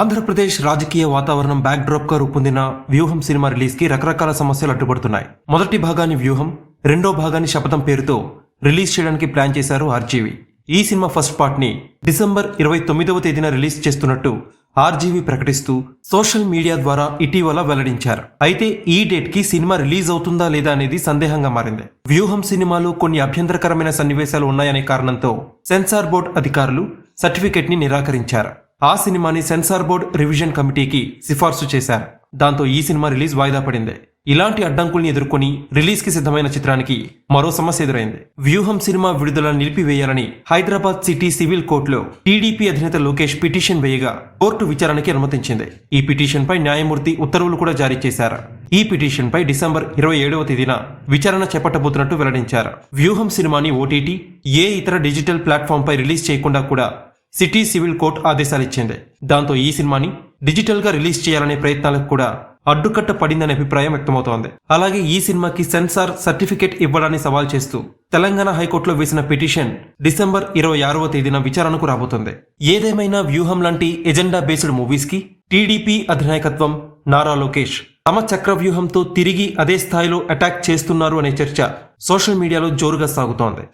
ఆంధ్రప్రదేశ్ రాజకీయ వాతావరణం బ్యాక్డ్రాప్గా రూపొందిన వ్యూహం సినిమా రిలీజ్కి రకరకాల సమస్యలు అడ్డుపడుతున్నాయి. మొదటి భాగాన్ని వ్యూహం రెండో భాగాన్ని శపథం పేరుతో రిలీజ్ చేయడానికి ప్లాన్ చేశారు ఆర్జీవి. ఈ సినిమా ఫస్ట్ పార్ట్ని డిసెంబర్ ఇరవై తొమ్మిదవ తేదీన రిలీజ్ చేస్తున్నట్టు ఆర్జీవి ప్రకటిస్తూ సోషల్ మీడియా ద్వారా ఇటీవల వెల్లడించారు. అయితే ఈ డేట్కి సినిమా రిలీజ్ అవుతుందా లేదా అనేది సందేహంగా మారింది. వ్యూహం సినిమాలో కొన్ని అభ్యంతరకరమైన సన్నివేశాలు ఉన్నాయనే కారణంతో సెన్సార్ బోర్డు అధికారులు సర్టిఫికెట్ని నిరాకరించారు. ఆ సినిమాని సెన్సార్ బోర్డ్ రివిజన్ కమిటీకి సిఫార్సు చేశారు. దాంతో ఈ సినిమా రిలీజ్ వాయిదా పడింది. ఇలాంటి అడ్డంకుల్ని ఎదుర్కొని రిలీజ్కి సిద్ధమైన చిత్రానికి మరో సమస్య ఎదురైంది. వ్యూహం సినిమా విడుదల నిలిపివేయాలని హైదరాబాద్ సిటీ సివిల్ కోర్టులో టీడీపీ అధినేత లోకేష్ పిటిషన్ వేయగా కోర్టు విచారణకి అనుమతించింది. ఈ పిటిషన్ పై న్యాయమూర్తి ఉత్తర్వులు కూడా జారీ చేశారు. ఈ పిటిషన్ పై డిసెంబర్ ఇరవై ఏడవ తేదీన విచారణ చేపట్టబోతున్నట్టు వెల్లడించారు. వ్యూహం సినిమాని ఓటీటీ ఏ ఇతర డిజిటల్ ప్లాట్ఫామ్ పై రిలీజ్ చేయకుండా కూడా సిటీ సివిల్ కోర్టు ఆదేశాలిచ్చింది. దాంతో ఈ సినిమాని డిజిటల్గా రిలీజ్ చేయాలనే ప్రయత్నాలకు కూడా అడ్డుకట్ట పడిందనే అభిప్రాయం వ్యక్తమవుతోంది. అలాగే ఈ సినిమాకి సెన్సార్ సర్టిఫికేట్ ఇవ్వడాన్ని సవాల్ చేస్తూ తెలంగాణ హైకోర్టులో వేసిన పిటిషన్ డిసెంబర్ ఇరవై ఆరవ తేదీన విచారణకు రాబోతుంది. ఏదేమైనా వ్యూహం లాంటి ఎజెండా బేస్డ్ మూవీస్కి టీడీపీ అధినాయకత్వం నారా లోకేష్ తమ చక్ర వ్యూహంతో తిరిగి అదే స్థాయిలో అటాక్ చేస్తున్నారు అనే చర్చ సోషల్ మీడియాలో జోరుగా సాగుతోంది.